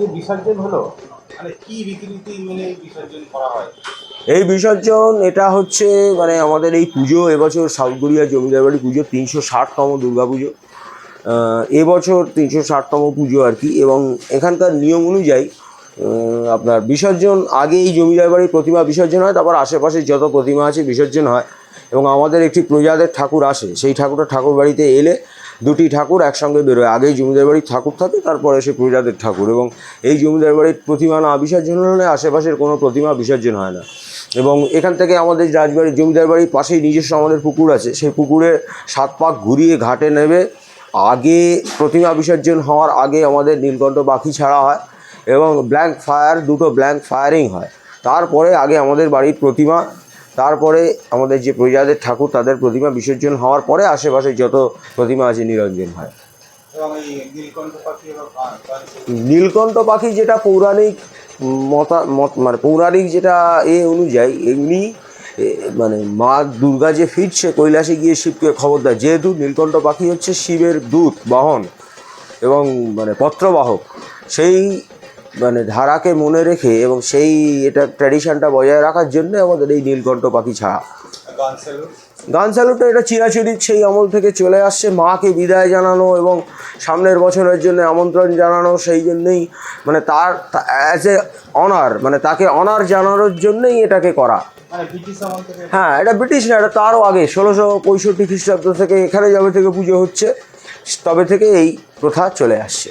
যে বিসর্জন হলো? মানে কি রীতিনীতি মেনে এই বিসর্জন করা হয়? এই বিসর্জন এটা হচ্ছে মানে আমাদের এই পুজো এবছর সাউথ কোরিয়া জমিদার বাড়ি পুজো তিনশো ষাটতম দুর্গা পুজো। এবছর তিনশো ষাটতম পুজো আর কি এবং এখানকার নিয়ম অনুযায়ী আপনার বিসর্জন আগে এই জমিদার বাড়ির প্রতিমা বিসর্জন হয় তারপর আশেপাশে যত প্রতিমা আছে বিসর্জন হয় এবং আমাদের একটি প্রজাদের ঠাকুর আসে সেই ঠাকুরটা ঠাকুর বাড়িতে এলে দুটি ঠাকুর একসঙ্গে বেরোয়। আগেই জমিদার বাড়ির ঠাকুর থাকে, তারপরে সে প্রজাদের ঠাকুর এবং এই জমিদার বাড়ির প্রতিমা না বিসর্জন হলে আশেপাশের কোনো প্রতিমা বিসর্জন হয় না। এবং এখান থেকে আমাদের রাজবাড়ির জমিদার বাড়ির পাশেই নিজস্ব আমাদের পুকুর আছে। সেই পুকুরে সাত পাক ঘুরিয়ে ঘাটে নেবে। আগে প্রতিমা বিসর্জন হওয়ার আগে আমাদের নীলকণ্ঠ পাখি ছাড়া হয় এবং ব্ল্যাঙ্ক ফায়ার দুটো ব্ল্যাঙ্ক ফায়ারিং হয়। তারপরে আগে আমাদের বাড়ির প্রতিমা তারপরে আমাদের যে প্রজাদের ঠাকুর তাদের প্রতিমা বিসর্জন হওয়ার পরে আশেপাশে যত প্রতিমা আছে নিরঞ্জন হয়। নীলকণ্ঠ পাখি যেটা পৌরাণিক মতা মত মানে পৌরাণিক যেটা এ অনুযায়ী এমনি মানে মা দুর্গা যে ফিরছে কৈলাসে গিয়ে শিবকে খবর দেয় যেহেতু নীলকণ্ঠ পাখি হচ্ছে শিবের দূত বাহন এবং মানে পত্রবাহক সেই মানে ধারাকে মনে রেখে এবং সেই এটা ট্র্যাডিশনটা বজায় রাখার জন্য আমাদের এই নীলকণ্ঠ পাখি ছাড়া। গান স্যালুট? স্যালুটটা এটা চিরাচরিত সেই আমল থেকে চলে আসছে। মাকে বিদায় জানানো এবং সামনের বছরের জন্য আমন্ত্রণ জানানো সেই জন্যই মানে তার অ্যাজ এ অনার মানে তাকে অনার জানানোর জন্যই এটাকে করা। মানে হ্যাঁ এটা ব্রিটিশ না এটা তারও আগে ষোলোশো পঁয়ষট্টি খ্রিস্টাব্দ থেকে এখানে যবে থেকে পুজো হচ্ছে। তবে থেকে এই প্রথা চলে আসছে।